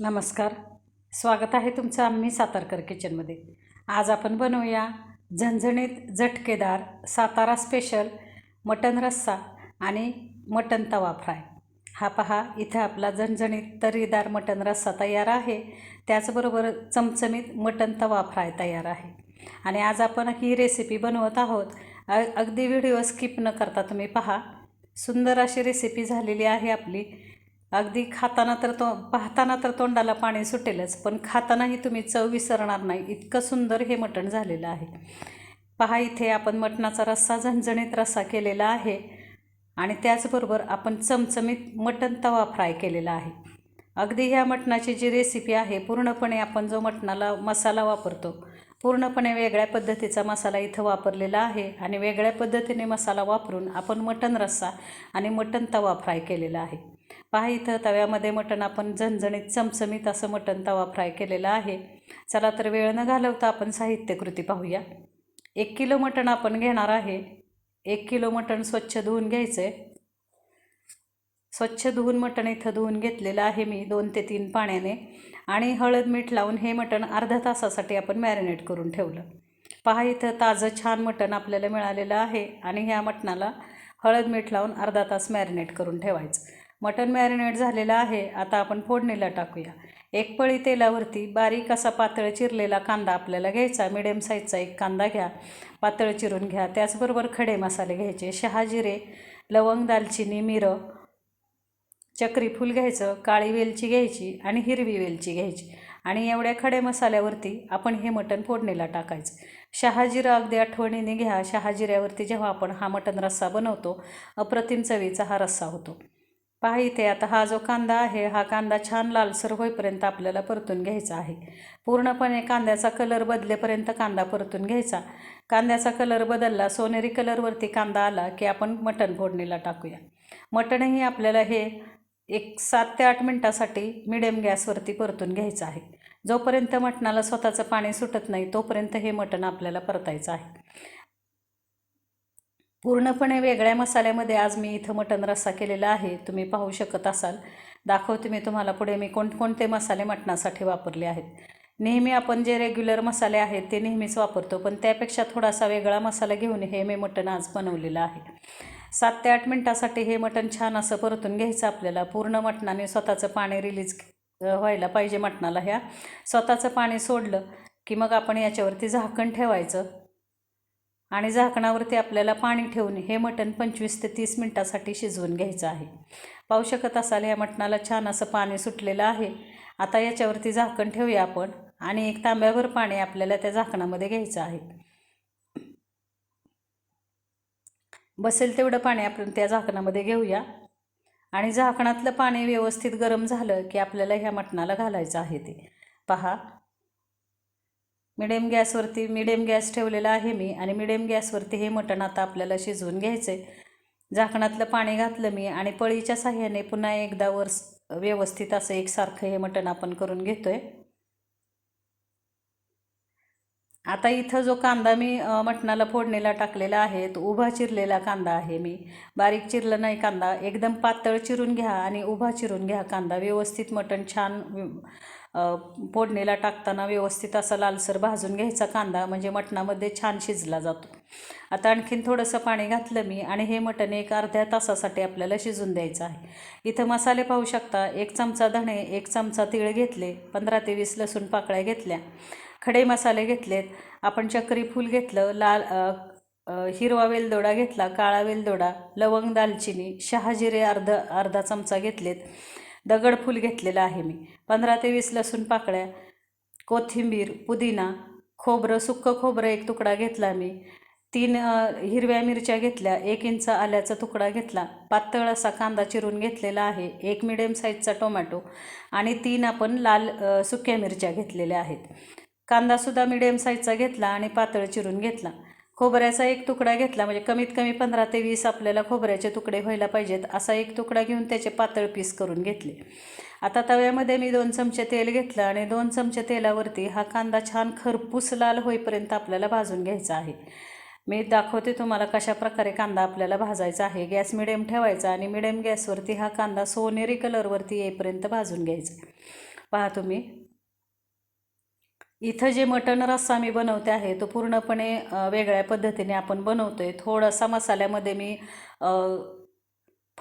नमस्कार. स्वागत आहे तुमचं आम्ही सातारकर किचनमध्ये आज आपण बनवूया झणझणीत झटकेदार सातारा स्पेशल मटन रस्सा आणि मटन तवा फ्राय हा पहा इथं आपला झणझणीत तर्रीदार मटन रस्सा तयार आहे. त्याचबरोबर चमचमीत मटन तवा फ्राय तयार आहे. आणि आज आपण ही रेसिपी बनवत आहोत. अ अगदी व्हिडिओ स्किप न करता तुम्ही पहा. सुंदर अशी रेसिपी झालेली आहे आपली. अगदी खाताना तर तो पाहताना तर तोंडाला पाणी सुटेलच पण खातानाही तुम्ही चव विसरणार नाही. इतकं सुंदर हे मटण झालेलं आहे. पहा इथे आपण मटणाचा रस्सा झणझणीत रस्सा केलेला आहे. आणि त्याचबरोबर आपण चमचमीत मटण तवा फ्राय केलेला आहे. अगदी ह्या मटणाची जी रेसिपी आहे पूर्णपणे आपण जो मटणाला मसाला वापरतो पूर्णपणे वेगळ्या पद्धतीचा मसाला इथं वापरलेला आहे. आणि वेगळ्या पद्धतीने मसाला वापरून आपण मटण रस्सा आणि मटण तवा फ्राय केलेला आहे. पहा इथं तव्यामध्ये मटण आपण झणझणीत चमचमीत असं मटण तवा फ्राय केलेला आहे. चला तर वेळ न घालवता आपण साहित्यकृती पाहूया. एक किलो मटण आपण घेणार आहे. एक किलो मटण स्वच्छ धुवून घ्यायचं आहे स्वच्छ धुवून मटण इथं धुवून घेतलेलं आहे मी दोन ते तीन पाण्याने. आणि हळद मीठ लावून हे मटण अर्धा तासासाठी आपण मॅरिनेट करून ठेवलं. पहा इथं ताजं छान मटण आपल्याला मिळालेलं आहे आणि ह्या मटणाला हळद मीठ लावून अर्धा तास मॅरिनेट करून ठेवायचं. मटण मॅरिनेट झालेलं आहे. आता आपण फोडणीला टाकूया. एक पळी तेलावरती बारीक असा पातळ चिरलेला कांदा आपल्याला घ्यायचा. मिडियम साईजचा एक कांदा घ्या. पातळ चिरून घ्या. त्याचबरोबर खडे मसाले घ्यायचे. शहाजिरे लवंग दालचिनी मिरं चक्री फूल घ्यायचं. काळी वेलची घ्यायची आणि हिरवी वेलची घ्यायची. आणि एवढ्या खडे मसाल्यावरती आपण हे मटण फोडणीला टाकायचं. शहाजिरा अगदी आठवणीने घ्या. शहाजिऱ्यावरती जेव्हा आपण हा मटण रस्सा बनवतो अप्रतिम चवीचा हा रस्सा होतो. पहा इथे आता हा जो कांदा आहे हा कांदा छान लालसर होईपर्यंत आपल्याला परतून घ्यायचा आहे. पूर्णपणे कांद्याचा कलर बदलेपर्यंत कांदा परतून घ्यायचा. कांद्याचा कलर बदलला सोनेरी कलरवरती कांदा आला की आपण मटण फोडणीला टाकूया. मटणही आपल्याला हे एक सात ते आठ मिनटासाठी मिडियम गॅसवरती परतून घ्यायचं आहे. जोपर्यंत मटणाला स्वतःचं पाणी सुटत नाही तोपर्यंत हे मटण आपल्याला परतायचं आहे. पूर्णपणे वेगळ्या मसाल्यामध्ये आज मी इथं मटण रस्सा केलेला आहे. तुम्ही पाहू शकत असाल. दाखवते मी तुम्हाला पुढे मी कोणकोणते मसाले मटणासाठी वापरले आहेत. नेहमी आपण जे रेग्युलर मसाले आहेत ते नेहमीच वापरतो पण त्यापेक्षा थोडासा वेगळा मसाला घेऊन हे मी मटण आज बनवलेलं आहे. सात ते आठ मिनटासाठी हे मटण छान असं परतून घ्यायचं आपल्याला. पूर्ण मटणाने स्वतःचं पाणी रिलीज व्हायला पाहिजे मटणाला ह्या. स्वतःचं पाणी सोडलं की मग आपण याच्यावरती झाकण ठेवायचं. आणि झाकणावरती आपल्याला पाणी ठेवून हे मटण पंचवीस ते तीस मिनटासाठी शिजवून घ्यायचं आहे. पाहू शकत असाल या मटणाला छान असं पाणी सुटलेलं आहे. आता याच्यावरती झाकण ठेवूया आपण आणि एक तांब्याभर पाणी आपल्याला त्या झाकणामध्ये घ्यायचं आहे. बसेल तेवढं पाणी आपण त्या झाकणामध्ये घेऊया. आणि झाकणातलं पाणी व्यवस्थित गरम झालं की आपल्याला ह्या मटणाला घालायचं आहे ते. पहा मिडियम गॅसवरती मिडियम गॅस ठेवलेला आहे मी आणि मिडियम गॅसवरती हे मटण आता आपल्याला शिजवून घ्यायचं आहे झाकणातलं पाणी घातलं मी आणि पळीच्या साह्याने पुन्हा एकदा वर व्यवस्थित असं एकसारखं हे मटण आपण करून घेतो आहे आता इथं जो कांदा मी मटणाला फोडणीला टाकलेला आहे तो उभा चिरलेला कांदा आहे मी. बारीक चिरलं नाही कांदा एकदम पातळ चिरून घ्या आणि उभा चिरून घ्या कांदा. व्यवस्थित मटण छान फोडणीला टाकताना व्यवस्थित असा लालसर भाजून घ्यायचा कांदा म्हणजे मटणामध्ये छान शिजला जातो. आता आणखीन थोडंसं पाणी घातलं मी आणि हे मटण एक अर्ध्या तासासाठी आपल्याला शिजून द्यायचं आहे. इथं मसाले पाहू शकता एक चमचा धणे एक चमचा तीळ घेतले पंधरा ते वीस लसूण पाकळ्या घेतल्या खडे मसाले घेतलेत आपण चक्री फूल घेतलं लाल हिरवा वेलदोडा घेतला काळा वेलदोडा लवंग दालचिनी शहाजिरे अर्ध अर्धा चमचा घेतलेत दगडफूल घेतलेलं आहे मी. पंधरा ते वीस लसूण पाकळ्या कोथिंबीर पुदिना खोबरं सुक्कं खोबरं एक तुकडा घेतला मी. तीन हिरव्या मिरच्या घेतल्या एक इंच आल्याचा तुकडा घेतला. पातळ असा कांदा चिरून घेतलेला आहे. एक मिडियम साईजचा टोमॅटो आणि तीन आपण लाल सुक्या मिरच्या घेतलेल्या आहेत. कांदासुद्धा मिडियम साईजचा घेतला आणि पातळ चिरून घेतला. खोबऱ्याचा एक तुकडा घेतला म्हणजे कमीत कमी पंधरा ते वीस आपल्याला खोबऱ्याचे तुकडे व्हायला पाहिजेत असा एक तुकडा घेऊन त्याचे पातळ पीस करून घेतले. आता तव्यामध्ये मी दोन चमचे तेल घेतलं आणि दोन चमचे तेलावरती हा कांदा छान खरपूस लाल होईपर्यंत आपल्याला भाजून घ्यायचा आहे. मी दाखवते तुम्हाला कशा प्रकारे कांदा आपल्याला भाजायचा आहे. गॅस मिडियम ठेवायचा आणि मिडियम गॅसवरती हा कांदा सोनेरी कलरवरती येईपर्यंत भाजून घ्यायचा. पहा तुम्ही इथं जे मटण रस्सा मी बनवते आहे तो पूर्णपणे वेगळ्या पद्धतीने आपण बनवतो आहे थोडासा मसाल्यामध्ये मी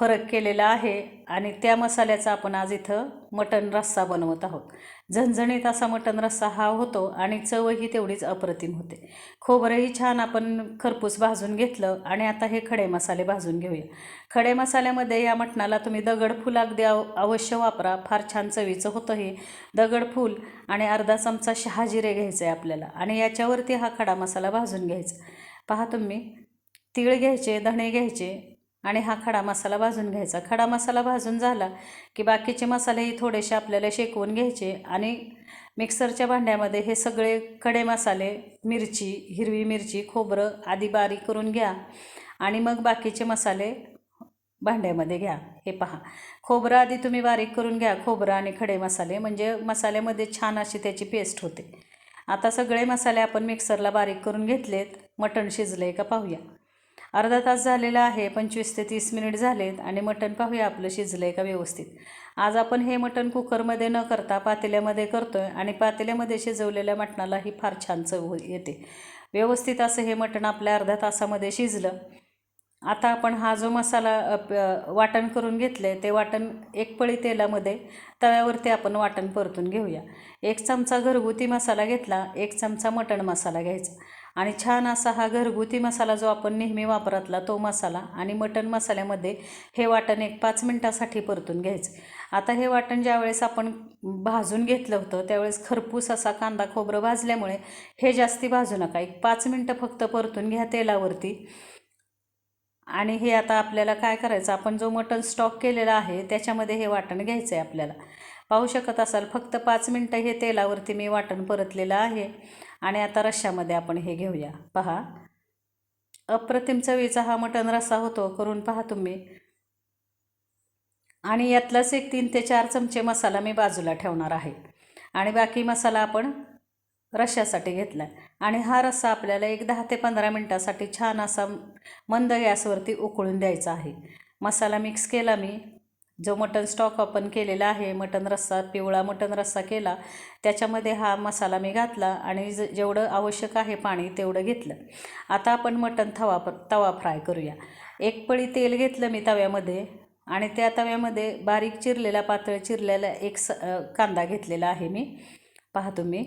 फरक केलेला आहे आणि त्या मसाल्याचा आपण आज इथं मटण रस्सा बनवत आहोत. झणझणीत असा मटण रस्सा हा होतो आणि चवही तेवढीच अप्रतिम होते. खोबरंही छान आपण खरपूस भाजून घेतलं आणि आता हे खडे मसाले भाजून घेऊया. खडे मसाल्यामध्ये या मटणाला तुम्ही दगडफूल अगदी अव अवश्य वापरा. फार छान चवीचं होतं हे. दगडफूल आणि अर्धा चमचा शहाजिरे घ्यायचं आहे आपल्याला आणि याच्यावरती हा खडा मसाला भाजून घ्यायचा. पहा तुम्ही तीळ घ्यायचे धणे घ्यायचे आणि हा खडा मसाला भाजून घ्यायचा. खडा मसाला भाजून झाला की बाकीचे मसालेही थोडेसे आपल्याला शेकवून घ्यायचे आणि मिक्सरच्या भांड्यामध्ये हे सगळे खडे मसाले मिरची हिरवी मिरची खोबरं आधी बारीक करून घ्या आणि मग बाकीचे मसाले भांड्यामध्ये घ्या. हे पहा. खोबरं आधी तुम्ही बारीक करून घ्या. खोबरं आणि खडे मसाले म्हणजे मसाल्यामध्ये छान अशी त्याची पेस्ट होते. आता सगळे मसाले आपण मिक्सरला बारीक करून घेतलेत. मटण शिजलं आहे का पाहूया. अर्धा तास झालेला आहे पंचवीस ते तीस मिनिट झालेत आणि मटण पाहूया आपलं शिजलं आहे का व्यवस्थित. आज आपण हे मटण कुकरमध्ये न करता पातेल्यामध्ये करतो आहे आणि पातेल्यामध्ये शिजवलेल्या मटणालाही फार छान चव येते. व्यवस्थित असं हे मटण आपल्या अर्ध्या तासामध्ये शिजलं. आता आपण हा जो मसाला वाटण करून घेतलं आहे ते वाटण एक पळी तेलामध्ये तव्यावरती आपण वाटण परतून घेऊया. एक चमचा घरगुती मसाला घेतला एक चमचा मटण मसाला घ्यायचा. आणि छान असा हा घरगुती मसाला जो आपण नेहमी वापरातला तो मसाला आणि मटण मसाल्यामध्ये हे वाटण एक पाच मिनटासाठी परतून घ्यायचं. आता हे वाटण ज्यावेळेस आपण भाजून घेतलं होतं त्यावेळेस खरपूस असा कांदा खोबरं भाजल्यामुळे हे जास्ती भाजू नका. एक पाच मिनटं फक्त परतून घ्या तेलावरती. आणि हे आता आपल्याला काय करायचं आपण जो मटण स्टॉक केलेला आहे त्याच्यामध्ये हे वाटण घ्यायचं आहे आपल्याला. पाहू शकत असाल फक्त पाच मिनटं हे तेलावरती मी वाटण परतलेलं आहे. आणि आता रश्श्यामध्ये आपण हे घेऊया. पहा. अप्रतिम चवीचा हा मटण रस्सा होतो. करून पहा तुम्ही. आणि यातलाच एक तीन ते चार चमचे मसाला मी बाजूला ठेवणार आहे. आणि बाकी मसाला आपण रश्श्यासाठी घेतला आणि हा रस्सा आपल्याला एक दहा ते पंधरा मिनटासाठी छान असा मंद गॅसवरती उकळून द्यायचा आहे. मसाला मिक्स केला मी. जो मटन स्टॉक आपण केलेला आहे मटन रस्सा पिवळा मटन रस्सा केला त्याच्यामध्ये हा मसाला मी घातला आणि ज जेवढं आवश्यक आहे पाणी तेवढं घेतलं. आता आपण मटन तवा तवा फ्राय करूया. एक पळी तेल घेतलं मी तव्यामध्ये आणि त्या तव्यामध्ये बारीक चिरलेला पातळ चिरलेला एक स कांदा घेतलेला आहे मी. पहा तुम्ही.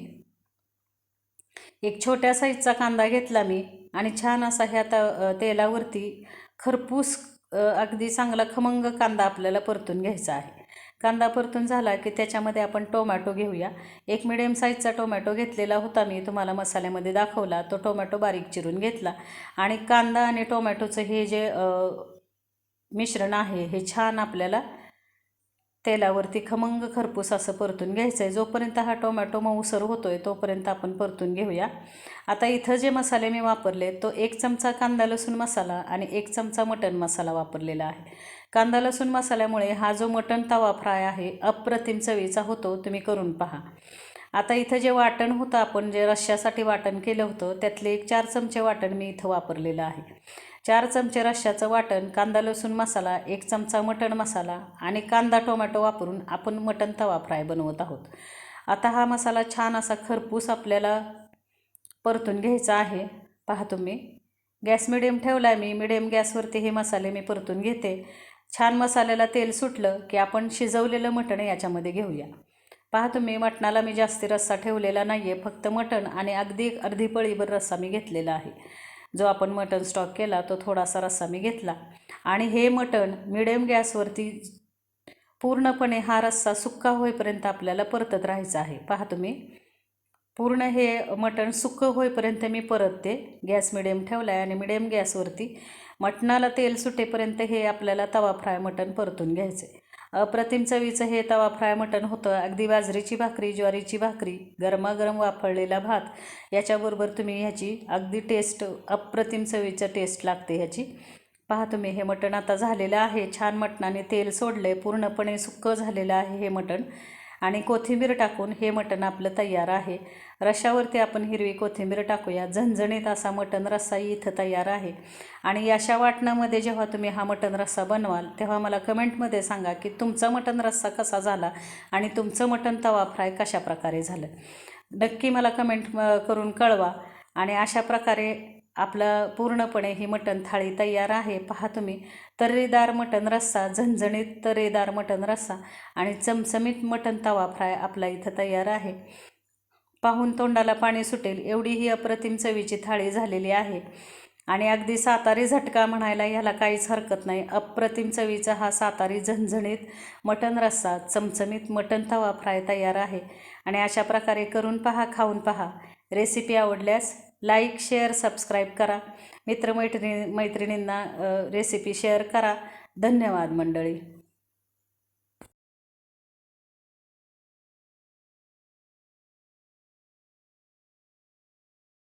एक छोट्या साईजचा कांदा घेतला मी आणि छान असा ह्या त तेलावरती खरपूस अगदी चांगला खमंग कांदा आपल्याला परतून घ्यायचा आहे. कांदा परतून झाला की त्याच्यामध्ये आपण टोमॅटो घेऊया. एक मिडियम साईजचा टोमॅटो घेतलेला होता मी तुम्हाला मसाल्यामध्ये दाखवला. तो टोमॅटो बारीक चिरून घेतला आणि कांदा आणि टोमॅटोचं हे जे मिश्रण आहे हे छान आपल्याला तेलावरती खमंग खरपूस असं परतून घ्यायचं आहे जोपर्यंत हा टोमॅटो मऊसर होतो आहे तोपर्यंत आपण परतून घेऊया. आता इथं जे मसाले मी वापरले तो एक चमचा कांदा लसूण मसाला आणि एक चमचा मटण मसाला वापरलेला आहे. कांदा लसूण मसाल्यामुळे हा जो मटण तवा फ्राय आहे अप्रतिम चवीचा होतो तुम्ही करून पहा. आता इथं जे वाटण होतं आपण जे रश्श्यासाठी वाटण केलं होतं त्यातले एक चार चमचे वाटण मी इथं वापरलेलं आहे. चार चमचे रश्श्याचं वाटण कांदा लसूण मसाला एक चमचा मटण मसाला आणि कांदा टोमॅटो वापरून आपण मटण तवा फ्राय बनवत आहोत. आता हा मसाला छान असा खरपूस आपल्याला परतून घ्यायचा आहे. पहा तुम्ही. गॅस मिडियम ठेवला आहे मी. मिडियम गॅसवरती हे मसाले मी परतून घेते. छान मसाल्याला तेल सुटलं की आपण शिजवलेलं मटण याच्यामध्ये घेऊया. पहा तुम्ही. मटणाला मी जास्ती रस्सा ठेवलेला नाही आहे फक्त मटण आणि अगदी अर्धी पळीभर रस्सा मी घेतलेला आहे. जो आपण मटण स्टॉक केला तो थोडासा रस्सा मी घेतला. आणि हे मटण मिडियम गॅसवरती पूर्णपणे हा रस्सा सुक्का होईपर्यंत आपल्याला परतत राहायचा आहे. पहा तुम्ही. पूर्ण हे मटण सुक्कं होईपर्यंत मी परतते गॅस मिडियम ठेवला आहे आणि मिडियम गॅसवरती मटणाला तेल सुटेपर्यंत हे आपल्याला तवा फ्राय मटण परतून घ्यायचं आहे अप्रतिम चवीचं हे तवा फ्राय मटण होतं. अगदी बाजरीची भाकरी ज्वारीची भाकरी गरमागरम वाफळलेला भात याच्याबरोबर तुम्ही ह्याची अगदी टेस्ट अप्रतिम चवीचं टेस्ट लागते ह्याची. पहा तुम्ही हे मटण आता झालेलं आहे. छान मटणाने तेल सोडलं आहे पूर्णपणे सुक्कं झालेलं आहे हे मटण. आणि कोथिंबीर टाकून हे मटण आपलं तयार आहे. रशावरती आपण हिरवी कोथिंबीर टाकूया. झणझणीत असा मटण रस्साही इथं तयार आहे. आणि अशा वाटणामध्ये जेव्हा तुम्ही हा मटण रस्सा बनवाल तेव्हा मला कमेंटमध्ये सांगा की तुमचा मटण रस्सा कसा झाला आणि तुमचं मटण तवा फ्राय कशा प्रकारे झालं. नक्की मला कमेंट करून कळवा. आणि अशा प्रकारे आपलं पूर्णपणे ही मटण थाळी तयार आहे. पहा तुम्ही तर्रेदार मटण रस्सा झणझणीत तर्रेदार मटण रस्सा आणि चमचमीत मटण तवा फ्राय आपला इथं तयार आहे. पाहून तोंडाला पाणी सुटेल एवढी ही अप्रतिम चवीची थाळी झालेली आहे. आणि अगदी सातारी झटका म्हणायला ह्याला काहीच हरकत नाही. अप्रतिम चवीचा हा सातारी झणझणीत मटण रस्सा चमचमीत मटण तवा फ्राय तयार आहे. आणि अशा प्रकारे करून पहा खाऊन पहा. रेसिपी आवडल्यास लाईक शेअर सबस्क्राईब करा. मित्रमैत्रिणी मैत्रिणींना रेसिपी शेअर करा. धन्यवाद मंडळी.